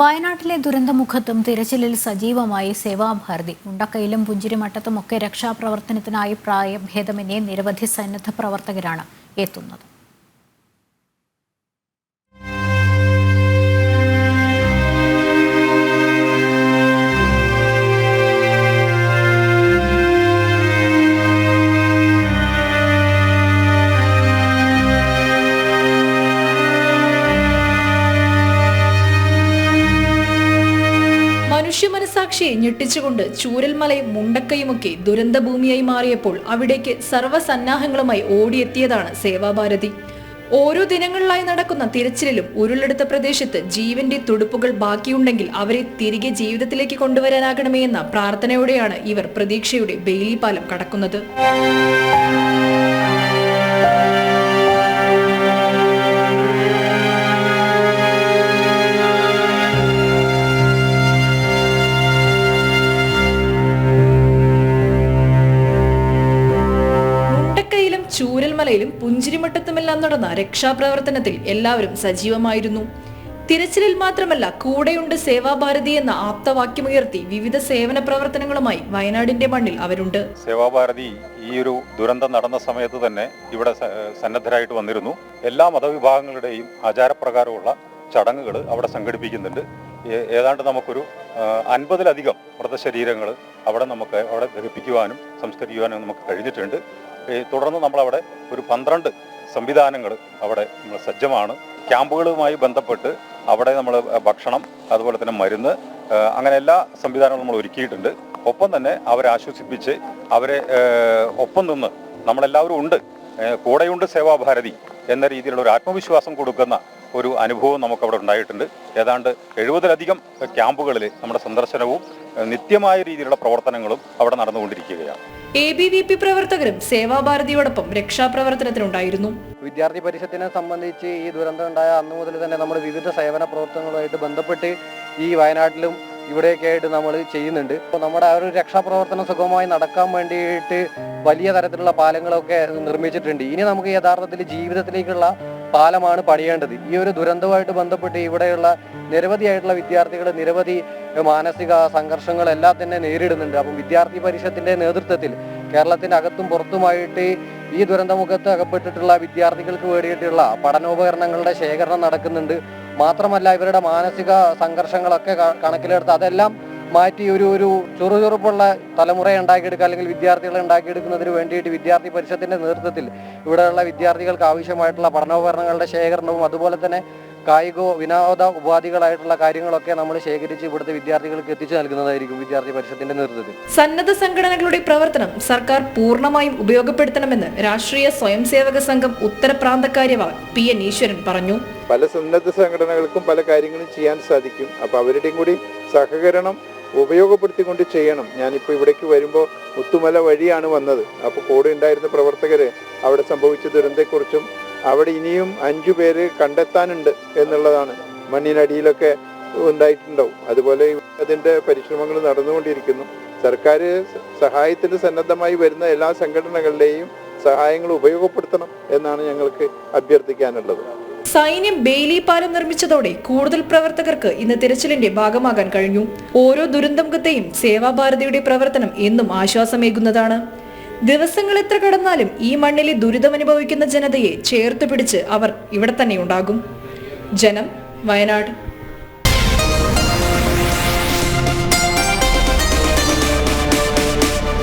വയനാട്ടിലെ ദുരന്തമുഖത്തും തിരച്ചിലിൽ സജീവമായി സേവാഭാരതി. ഉണ്ടക്കയിലും പുഞ്ചിരിമട്ടത്തുമൊക്കെ രക്ഷാപ്രവർത്തനത്തിനായി പ്രായഭേദമന്യേ നിരവധി സന്നദ്ധ പ്രവർത്തകരാണ് എത്തുന്നത്. മനുഷ്യ മനസാക്ഷിയെ ഞെട്ടിച്ചുകൊണ്ട് ചൂരൽമലയും മുണ്ടക്കയുമൊക്കെ ദുരന്തഭൂമിയായി മാറിയപ്പോൾ അവിടേക്ക് സർവസന്നാഹങ്ങളുമായി ഓടിയെത്തിയതാണ് സേവാഭാരതി. ഓരോ ദിനങ്ങളിലായി നടക്കുന്ന തിരച്ചിലും ഉരുളെടുത്ത പ്രദേശത്ത് ജീവന്റെ തുടുപ്പുകൾ ബാക്കിയുണ്ടെങ്കിൽ അവരെ തിരികെ ജീവിതത്തിലേക്ക് കൊണ്ടുവരാനാകണമേ എന്ന പ്രാർത്ഥനയോടെയാണ് ഇവർ പ്രതീക്ഷയുടെ ബെയിലി പാലം കടക്കുന്നത്. ചൂരൽമലയിലും പുഞ്ചിരിമട്ടത്തുമെല്ലാം നടന്ന രക്ഷാപ്രവർത്തനത്തിൽ എല്ലാവരും സജീവമായിരുന്നു. തിരച്ചിലിൽ മാത്രമല്ല കൂടെയുണ്ട് സേവാഭാരതി എന്ന ആപ്തവാക്യമുയർത്തി വിവിധ സേവന പ്രവർത്തനങ്ങളുമായി വയനാടിന്റെ മണ്ണിൽ അവരുണ്ട്. സേവാഭാരതി ഈ ഒരു ദുരന്തം നടന്ന സമയത്ത് തന്നെ ഇവിടെ സന്നദ്ധരായിട്ട് വന്നിരുന്നു. എല്ലാ മതവിഭാഗങ്ങളുടെയും ആചാരപ്രകാരമുള്ള ചടങ്ങുകൾ അവിടെ സംഘടിപ്പിക്കുന്നുണ്ട്. ഏതാണ്ട് നമുക്കൊരു അൻപതിലധികം മൃതശരീരങ്ങൾ അവിടെ നമുക്ക് അവിടെ ദഹിപ്പിക്കുവാനും സംസ്കരിക്കുവാനും നമുക്ക് കഴിഞ്ഞിട്ടുണ്ട്. തുടർന്ന് നമ്മളവിടെ ഒരു പന്ത്രണ്ട് സംവിധാനങ്ങൾ അവിടെ നമ്മൾ സജ്ജമാണ്. ക്യാമ്പുകളുമായി ബന്ധപ്പെട്ട് അവിടെ നമ്മൾ ഭക്ഷണം അതുപോലെ തന്നെ മരുന്ന് അങ്ങനെ എല്ലാ സംവിധാനങ്ങളും നമ്മൾ ഒരുക്കിയിട്ടുണ്ട്. ഒപ്പം തന്നെ അവരെ ആശ്വസിപ്പിച്ച് അവരെ ഒപ്പം നിന്ന് നമ്മളെല്ലാവരും ഉണ്ട്. കൂടെയുണ്ട് സേവാഭാരതി എന്ന രീതിയിലുള്ള ഒരു ആത്മവിശ്വാസം കൊടുക്കുന്ന ഒരു അനുഭവം നമുക്ക് അവിടെ ഉണ്ടായിട്ടുണ്ട്. ഏതാണ്ട് എഴുപതിലധികം ക്യാമ്പുകളിൽ നമ്മുടെ സന്ദർശനവും നിത്യമായ രീതിയിലുള്ള പ്രവർത്തനങ്ങളും അവിടെ നടന്നുകൊണ്ടിരിക്കുകയാണ്. എ ബി വി പി പ്രവർത്തകരും സേവാഭാരതിയോടൊപ്പം രക്ഷാപ്രവർത്തനത്തിനുണ്ടായിരുന്നു. വിദ്യാർത്ഥി പരിഷത്തിനെ സംബന്ധിച്ച് ഈ ദുരന്തം ഉണ്ടായ അന്ന് മുതൽ തന്നെ നമ്മൾ വിവിധ സേവന പ്രവർത്തനങ്ങളുമായിട്ട് ബന്ധപ്പെട്ട് ഈ വയനാട്ടിലും ഇവിടെയൊക്കെ ആയിട്ട് നമ്മൾ ചെയ്യുന്നുണ്ട്. അപ്പോൾ നമ്മുടെ ആ ഒരു രക്ഷാപ്രവർത്തനം സുഖമായി നടക്കാൻ വേണ്ടിയിട്ട് വലിയ തരത്തിലുള്ള പാലങ്ങളൊക്കെ നിർമ്മിച്ചിട്ടുണ്ട്. ഇനി നമുക്ക് യഥാർത്ഥത്തിൽ ജീവിതത്തിലേക്കുള്ള പാലമാണ് പണിയേണ്ടത്. ഈ ഒരു ദുരന്തവുമായിട്ട് ബന്ധപ്പെട്ട് ഇവിടെയുള്ള നിരവധിയായിട്ടുള്ള വിദ്യാർത്ഥികൾ നിരവധി മാനസിക സംഘർഷങ്ങളെല്ലാം തന്നെ നേരിടുന്നുണ്ട്. അപ്പം വിദ്യാർത്ഥി പരിഷത്തിന്റെ നേതൃത്വത്തിൽ കേരളത്തിന്റെ അകത്തും പുറത്തുമായിട്ട് ഈ ദുരന്തമുഖത്ത് അകപ്പെട്ടിട്ടുള്ള വിദ്യാർത്ഥികൾക്ക് വേണ്ടിയിട്ടുള്ള പഠനോപകരണങ്ങളുടെ ശേഖരണം നടക്കുന്നുണ്ട്. മാത്രമല്ല ഇവരുടെ മാനസിക സംഘർഷങ്ങളൊക്കെ കണക്കിലെടുത്ത് അതെല്ലാം മാറ്റി ഒരു ഒരു ചുറുചുറുപ്പുള്ള തലമുറയെ ഉണ്ടാക്കിയെടുക്കുക അല്ലെങ്കിൽ വിദ്യാർത്ഥികളെ ഉണ്ടാക്കിയെടുക്കുന്നതിന് വേണ്ടിയിട്ട് വിദ്യാർത്ഥി പരിഷത്തിന്റെ നേതൃത്വത്തിൽ ഇവിടെയുള്ള വിദ്യാർത്ഥികൾക്ക് ആവശ്യമായിട്ടുള്ള പഠനോപകരണങ്ങളുടെ ശേഖരണവും അതുപോലെ തന്നെ കായിക വിനോദ ഉപാധികളായിട്ടുള്ള കാര്യങ്ങളൊക്കെ നമ്മൾ ശേഖരിച്ച് ഇവിടുത്തെ വിദ്യാർത്ഥികൾക്ക് എത്തിച്ചു നൽകുന്നതായിരിക്കും വിദ്യാർത്ഥി പരിഷത്തിന്റെ നേതൃത്വത്തിൽ. സന്നദ്ധ സംഘടനകളുടെ പ്രവർത്തനം സർക്കാർ പൂർണമായും ഉപയോഗപ്പെടുത്തണമെന്ന് രാഷ്ട്രീയ സ്വയം സേവക സംഘം ഉത്തര കാര്യവാഹ് പി എൻ ഈശ്വരൻ പറഞ്ഞു. പല സന്നദ്ധ സംഘടനകൾക്കും പല കാര്യങ്ങളും ചെയ്യാൻ സാധിക്കും. അപ്പൊ അവരുടെയും കൂടി സഹകരണം ഉപയോഗപ്പെടുത്തിക്കൊണ്ട് ചെയ്യണം. ഞാനിപ്പോൾ ഇവിടേക്ക് വരുമ്പോൾ മുത്തുമല വഴിയാണ് വന്നത്. അപ്പോൾ കൂടെ ഉണ്ടായിരുന്ന പ്രവർത്തകര് അവിടെ സംഭവിച്ച ദുരന്തത്തെക്കുറിച്ചും അവിടെ ഇനിയും അഞ്ചു പേര് കണ്ടെത്താനുണ്ട് എന്നുള്ളതാണ്. മണ്ണിനടിയിലൊക്കെ ഉണ്ടായിട്ടുണ്ടാവും. അതുപോലെ അതിന്റെ പരിശ്രമങ്ങൾ നടന്നുകൊണ്ടിരിക്കുന്നു. സർക്കാർ സഹായത്തിന് സന്നദ്ധമായി വരുന്ന എല്ലാ സംഘടനകളുടെയും സഹായങ്ങൾ ഉപയോഗപ്പെടുത്തണം എന്നാണ് ഞങ്ങൾക്ക് അഭ്യർത്ഥിക്കാനുള്ളത്. സൈന്യം ബെയിലി പാലം നിർമ്മിച്ചതോടെ കൂടുതൽ പ്രവർത്തകർക്ക് ഇന്ന് തിരച്ചിലിന്റെ ഭാഗമാകാൻ കഴിഞ്ഞു. ഓരോ ദുരന്തമുഖത്തെയും സേവാഭാരതിയുടെ പ്രവർത്തനം എന്നും ആശ്വാസമേകുന്നതാണ്. ദിവസങ്ങൾ എത്ര കടന്നാലും ഈ മണ്ണിലെ ദുരിതമനുഭവിക്കുന്ന ജനതയെ ചേർത്ത് പിടിച്ച് അവർ ഇവിടെ തന്നെ ഉണ്ടാകും. ജനം വയനാട്.